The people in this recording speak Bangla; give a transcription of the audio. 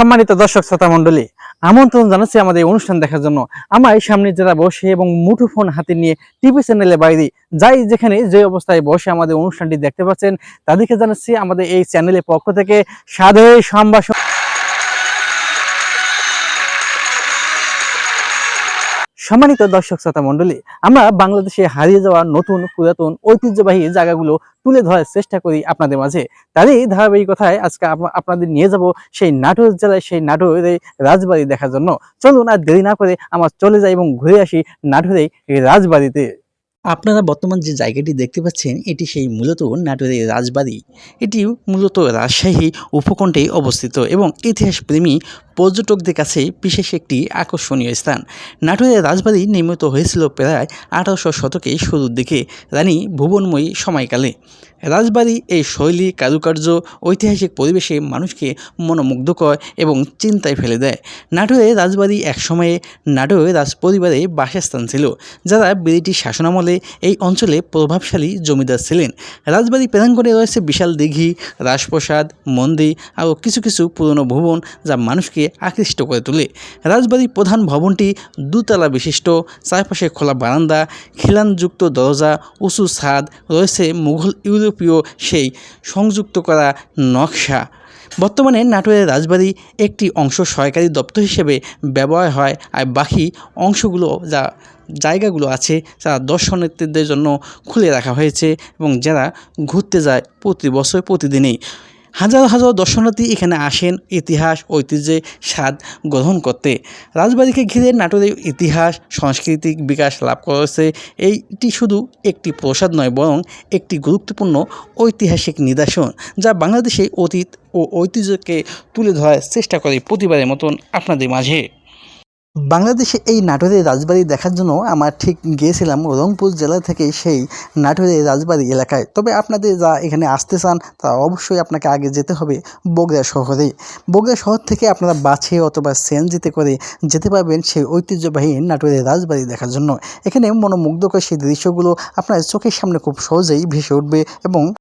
সম্মানিত দর্শক শ্রোতা মণ্ডলী, আমন্ত্রণ জানাচ্ছি আমাদের অনুষ্ঠান দেখার জন্য। আমার সামনে যারা বসে এবং মুঠোফোন হাতে নিয়ে টিভি চ্যানেলে বাইরে যাই যেখানে যে অবস্থায় বসে আমাদের অনুষ্ঠানটি দেখতে পাচ্ছেন, তাদেরকে জানাচ্ছি আমাদের এই চ্যানেলের পক্ষ থেকে সাধারণ সম্ভাষণ সম্মানিত দর্শক শ্রোতা মণ্ডলী, আমরা বাংলাদেশে হারিয়ে যাওয়া নতুন পুরাতন ঐতিহ্যবাহী জায়গাগুলো তুলে ধরার চেষ্টা করি আপনাদের মাঝে। তারই ধারাবাহিকতায় আজকে আপনাদের নিয়ে যাব সেই নাটোর জেলায় সেই নাটোরের রাজবাড়ি দেখার জন্য। চলুন আর দেরি না করে আমার চলে যাই এবং ঘুরে আসি নাটোরের রাজবাড়িতে। আপনারা বর্তমান যে জায়গাটি দেখতে পাচ্ছেন, এটি সেই মূলত নাটোরের রাজবাড়ি। এটি মূলত রাজশাহী উপকণ্ঠে অবস্থিত এবং ইতিহাসপ্রেমী পর্যটকদের কাছে বিশেষ একটি আকর্ষণীয় স্থান। নাটোরের রাজবাড়ি নির্মিত হয়েছিল প্রায় আঠারোশো শতকে শুরুর দিকে, রানী ভুবনময়ী সময়কালে। রাজবাড়ি এই শৈলী, কারুকার্য, ঐতিহাসিক পরিবেশে মানুষকে মনোমুগ্ধকর এবং চিন্তায় ফেলে দেয়। নাটোরের রাজবাড়ি এক একসময়ে নাটোর রাজপরিবারের বাসস্থান ছিল, যারা ব্রিটিশ শাসনামলে এই অঞ্চলে প্রভাবশালী জমিদার ছিলেন। রাজবাড়ি প্রাঙ্গণে রয়েছে বিশাল দিঘি, রাজপ্রসাদ, মন্দির, আরও কিছু কিছু পুরনো ভবন যা মানুষকে আকৃষ্ট করে তোলে। রাজবাড়ির প্রধান ভবনটি দুতলা বিশিষ্ট, চারপাশে খোলা বারান্দা, খিলানযুক্ত দরজা, উঁচু ছাদ, রয়েছে মুঘল ইউরোপীয় সেই সংযুক্ত করা নকশা। বর্তমানে নাটোরের রাজবাড়ি একটি অংশ সরকারি দপ্তর হিসেবে ব্যবহার হয় আর বাকি অংশগুলো যা জায়গাগুলো আছে যা দর্শনার্থীদের জন্য খুলে রাখা হয়েছে এবং যারা ঘুরতে যায় প্রতি বছর প্রতিদিনই। হাজার হাজার দর্শনার্থী এখানে আসেন ইতিহাস ঐতিহ্যে স্বাদ গ্রহণ করতে। রাজবাড়িকে ঘিরে নাটোরের ইতিহাস, সাংস্কৃতিক বিকাশ লাভ করেছে। এইটি শুধু একটি প্রসাদ নয়, বরং একটি গুরুত্বপূর্ণ ঐতিহাসিক নিদর্শন, যা বাংলাদেশে অতীত ও ঐতিহ্যকে তুলে ধরার চেষ্টা করে প্রতিবারের মতন আপনাদের মাঝে। বাংলাদেশে এই নাটোরের রাজবাড়ি দেখার জন্য আমার ঠিক গিয়েছিলাম রংপুর জেলা থেকে সেই নাটোরের রাজবাড়ি এলাকায়। তবে আপনাদের যা এখানে আসতে চান, তা অবশ্যই আপনাকে আগে যেতে হবে বগুড়া শহরে। বগুড়া শহর থেকে আপনারা বাছে অথবা সিএনজিতে করে যেতে পারবেন সেই ঐতিহ্যবাহী নাটোরের রাজবাড়ি দেখার জন্য। এখানে মনোমুগ্ধকর সেই দৃশ্যগুলো আপনার চোখের সামনে খুব সহজেই ভেসে উঠবে এবং